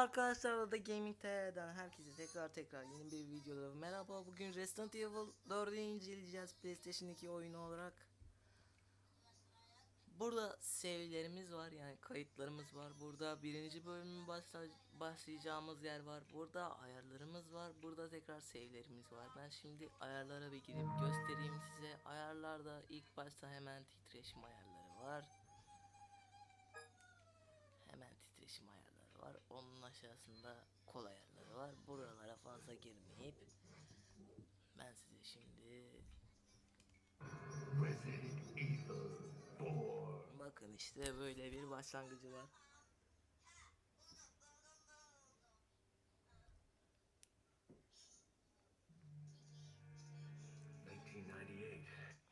arkadaşlar da Gaming TV'den herkese tekrar tekrar yeni bir videoda merhaba. Bugün Resident Evil 4'ü inceleyeceğiz PlayStation 2 oyunu olarak. Burada save'lerimiz var yani kayıtlarımız var. Burada birinci bölümün başla başlayacağımız yer var. Burada ayarlarımız var. Burada tekrar save'lerimiz var. Ben şimdi ayarlara bir girip göstereyim size. Ayarlarda ilk başta hemen titreşim ayarları var. Hemen titreşim ayarları. Onun aşağısında kol ayarları var. Buralara fazla girmeyip ben size şimdi Resident Evil 4. bakın işte böyle bir başlangıcı var.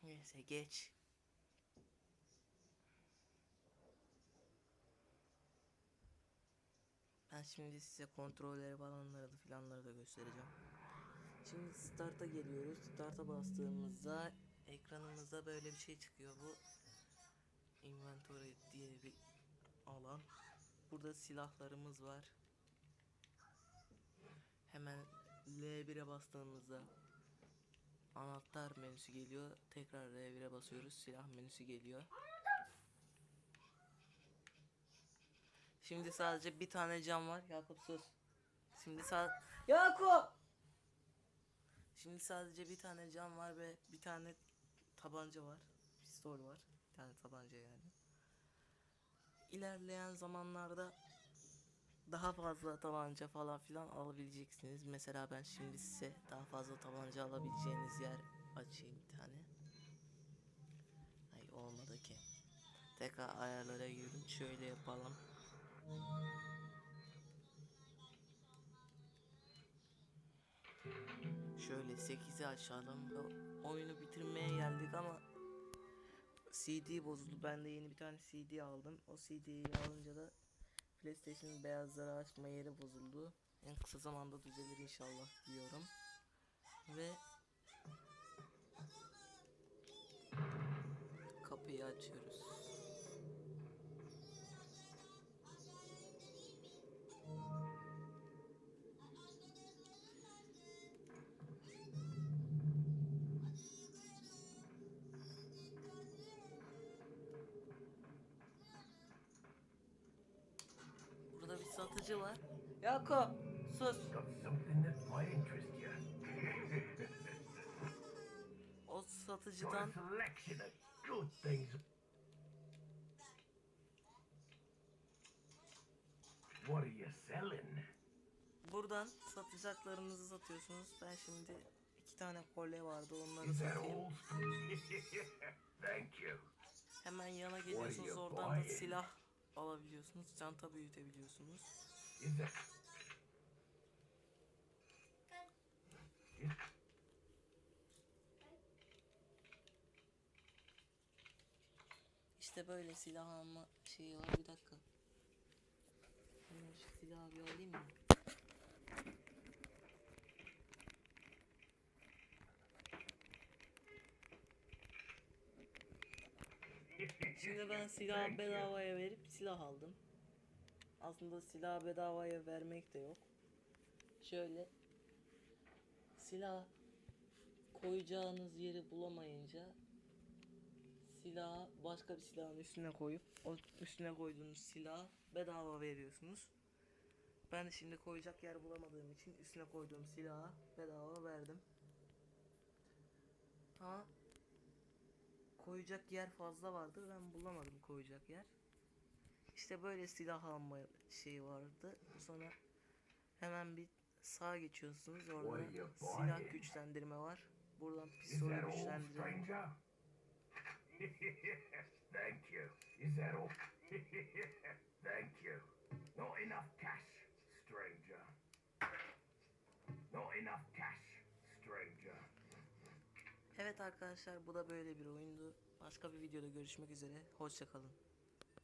Neyse geç. Ben şimdi size kontrolleri falanları da filanları da göstereceğim. Şimdi start'a geliyoruz. Start'a bastığımızda ekranımızda böyle bir şey çıkıyor. Bu inventory diye bir alan. Burada silahlarımız var. Hemen L1'e bastığımızda anahtar menüsü geliyor. Tekrar R1'e basıyoruz. Silah menüsü geliyor. Şimdi sadece bir tane cam var. Yakup sus. Şimdi sa Yakup! Şimdi sadece bir tane cam var ve bir tane tabanca var. Pistol var. Bir tane tabanca yani. İlerleyen zamanlarda daha fazla tabanca falan filan alabileceksiniz. Mesela ben şimdi size daha fazla tabanca alabileceğiniz yer açayım bir tane. Ay olmadı ki. Tekrar ayarlara girdim. Şöyle yapalım. Şöyle 8'i açalım ve oyunu bitirmeye geldik ama CD bozuldu. Ben de yeni bir tane CD aldım. O CD'yi alınca da PlayStation'ın beyazları açma yeri bozuldu. En kısa zamanda düzelir inşallah diyorum. Ve kapıyı açıyoruz. Satıcı var. Yakup sus. O satıcıdan. What are you selling? buradan satacaklarınızı satıyorsunuz. Ben şimdi iki tane kolye vardı onları satayım. Thank you. Hemen yana geliyorsunuz oradan da silah alabiliyorsunuz. Çanta büyütebiliyorsunuz. İşte böyle silah alma şeyi var. Bir dakika. Ben şu silahı bir alayım mı? Şimdi ben silahı bedavaya verip silah aldım. Aslında silahı bedavaya vermek de yok. Şöyle silah koyacağınız yeri bulamayınca silahı başka bir silahın üstüne koyup o üstüne koyduğunuz silahı bedava veriyorsunuz. Ben de şimdi koyacak yer bulamadığım için üstüne koyduğum silahı bedava verdim. Ama koyacak yer fazla vardı ben bulamadım koyacak yer. İşte böyle silah alma şeyi vardı. Sonra hemen bir sağa geçiyorsunuz orada silah güçlendirme var. Buradan old güçlendirme. stranger? Thank you. Is that all? Thank you. Not enough cash, stranger. Evet arkadaşlar bu da böyle bir oyundu. Başka bir videoda görüşmek üzere. Hoşçakalın.